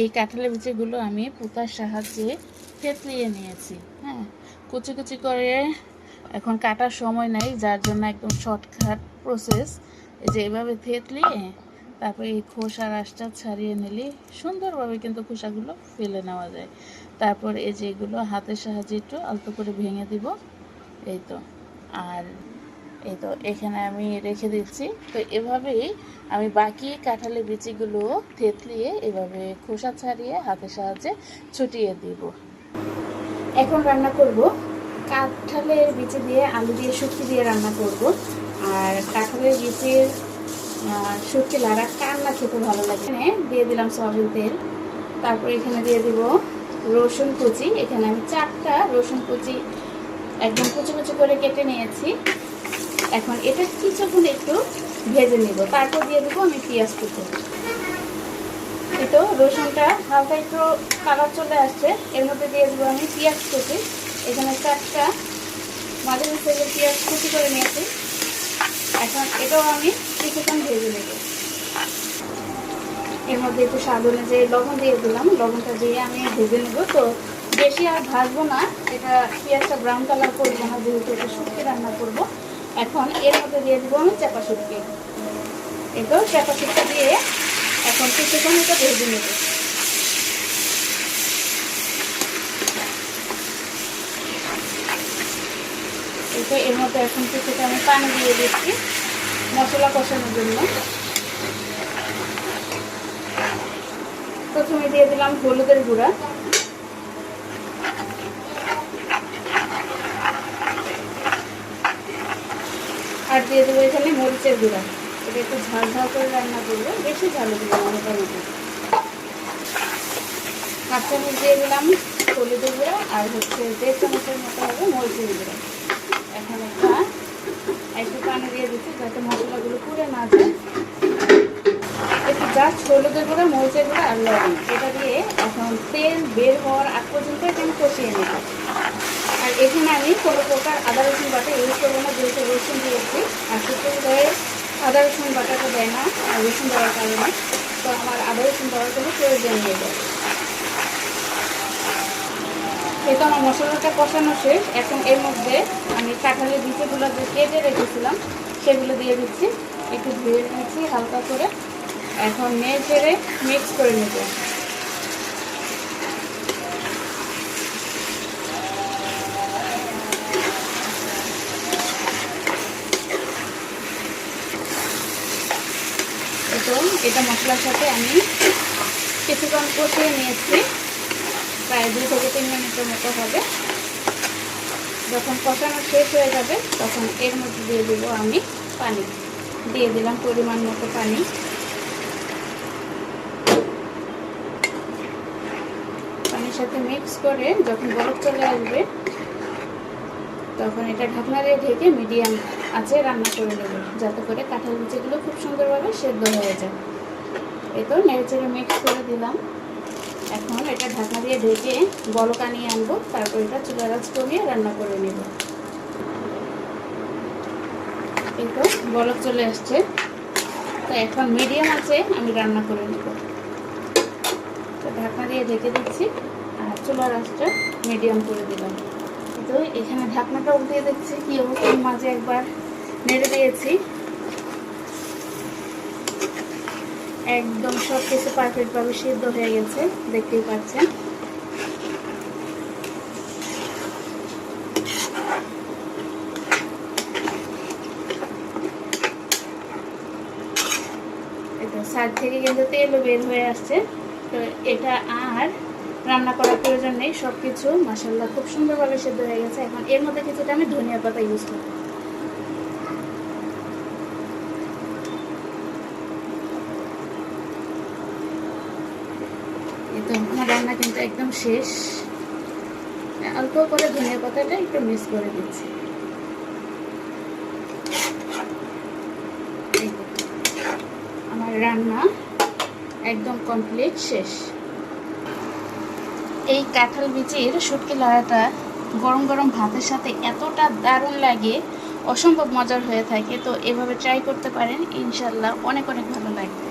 এই কাঁঠালের বিচিগুলো আমি পুতার সাহায্যে থেতলিয়ে নিয়েছি হ্যাঁ? কুচি কুচি করে এখন কাটার সময় নাই, যার জন্য একদম শর্টকাট প্রসেস এই যে এভাবে থেতলিয়ে তারপরে এই খোসা রাসটা ছাড়িয়ে নিলে সুন্দরভাবে কিন্তু খোসাগুলো ফেলে নেওয়া যায়। তারপর এই যে এগুলো হাতের সাহায্যে একটু অল্প করে ভেঙে দিব, এই তো। আর এই তো এখানে আমি রেখে দিচ্ছি। তো এভাবেই আমি বাকি কাঁঠালের বিচিগুলো থেতলিয়ে এভাবে খোসা ছাড়িয়ে হাতের সাহায্যে ছুটিয়ে দিব। এখন রান্না করব। কাঁঠালের বিচি দিয়ে আলু দিয়ে শুটকি দিয়ে রান্না করব। আর কাঁঠালের বিচির শুটকি লাড়া কান্না খেতে ভালো লাগে। এখানে দিয়ে দিলাম সয়াবিন তেল। তারপর এখানে দিয়ে দিব রসুন কুচি। এখানে আমি চারটা রসুন কুচি একদম কুচি কুচি করে কেটে নিয়েছি। এখন এটা কিছুক্ষণ একটু ভেজে নিব। তারপর দিয়ে দেবো আমি পেঁয়াজ কুচি। তো রসুনটা হালকা একটু কালার চলে আসছে। এর মধ্যে দিয়ে দেবো আমি পেঁয়াজ কুচি। এখানে চারটা মাঝে মাঝে পেঁয়াজ কুচি করে নিয়েছি। এখন এটাও আমি কিছুক্ষণ ভেজে নেব। এর মধ্যে একটু স্বাদ অনুযায়ী লবণ দিয়ে দিলাম। লবণটা দিয়ে আমি ভেজে নেব। তো বেশি আর ভাজবো না। এটা পেঁয়াজটা ব্রাউন কালার করব না, যেহেতু এটা শুকিয়ে রান্না করব। এখন এর মধ্যে দিয়ে দেবো আমি চাপা শুটকি। এটাও চাপা শুটকা দিয়ে এখন কিছুক্ষণ এটা ভেজে নেব। এটা এর মধ্যে এখন কিছুটা আমি পানি দিয়ে দিচ্ছি মশলা কষানোর জন্য। প্রথমে দিয়ে দিলাম হলুদের গুঁড়া। আর দিয়ে দেবো এখানে মরিচের গুঁড়া। এটা একটু ঝাল ঝাল করে রান্না করব, বেশি ঝাল দেবো মোটামুটি হাফ চামচ দিয়ে দিলাম, হলুদের গুঁড়া আর হচ্ছে দেড় চামচের মতো হবে মরিচের গুঁড়া। এখন একটা, একটু পানি দিয়ে দিচ্ছি যাতে মশলাগুলো পুড়ে না যায়। একটু জাস্ট হলুদের গুঁড়া, মরিচের গুঁড়া আর লবণ। এটা দিয়ে এখন তেল বের হওয়ার আগ পর্যন্ত এটা কষিয়ে নেব। আর এখানে আমি কোনো প্রকার আদা রসুন বাটা ইউজ করব না যেহেতু রসুন দিয়েছি আর শুক্তো হয়ে আদা দেয় না, আর রসুন দেওয়ার কারণে। তো আমার আদা রসুন দেওয়ার কোনো প্রয়োজন নেই যায়। এই তো আমার মশলাটা কষানো শেষ। এখন এর মধ্যে আমি কাঁঠালের বিচেগুলো যে কেটে রেখেছিলাম, সেগুলো দিয়ে দিচ্ছি। একটু ধুয়ে নিচ্ছি হালকা করে। এখন নেড়ে মিক্স করে নেব তো এটা মশলার সাথে আমি কিছুক্ষণ কষিয়ে নিয়েছি। প্রায় দুই থেকে তিন মিনিটের মতো হবে। যখন কষানো শেষ হয়ে যাবে, তখন এর মধ্যে দিয়ে দেব আমি পানি। দিয়ে দিলাম পরিমাণ মতো পানি। পানির সাথে মিক্স করে যখন বরফ চলে আসবে, তখন এটা ঢাকনা দিয়ে ঢেকে মিডিয়াম আছে রান্না করে নেব, যাতে করে কাঁঠাল বিচিগুলো খুব সুন্দরভাবে সেদ্ধ হয়ে যায়। এই তো নেড়েচেড়ে মিক্স করে দিলাম। এখন এটা ঢাকা দিয়ে ঢেকে বলকা নিয়ে আনব, তারপর এটা চুলা আঁচ কমিয়ে রান্না করে নেব। এই তো বলক চলে আসছে। তো এখন মিডিয়াম আছে আমি রান্না করে নেব। তো ঢাকনা দিয়ে ঢেকে দিচ্ছি, আর চুলা আঁচটা মিডিয়াম করে দিলাম। তো এখানে ঢাকনাটা উঠিয়ে দিচ্ছি, কি অবস্থা? মাঝে একবার নেড়ে দিয়েছি। একদম সব কিছু পারফেক্টভাবে সিদ্ধ হয়ে গেছে, দেখতেই পাচ্ছেন। সাইড থেকে কিন্তু তেলও বের হয়ে আসছে। তো এটা আর রান্না করার প্রয়োজন নেই সব কিছু খুব সুন্দরভাবে সেদ্ধ হয়ে গেছে। এখন এর মধ্যে কিছুটা আমি ধনিয়া পাতা ইউজ করব এই তো আমার রান্না কিন্তু একদম শেষ। অল্প করে ধনিয়া পাতাটা একটু মিক্স করে দিচ্ছি। আমার রান্না একদম কমপ্লিট শেষ। এই কাঁঠাল বিচির শুটকি লড়াটা গরম গরম ভাতের সাথে এতটা দারুণ লাগে, অসম্ভব মজার হয়ে থাকে। তো এভাবে ট্রাই করতে পারেন ইনশাল্লাহ অনেক অনেক ভালো লাগে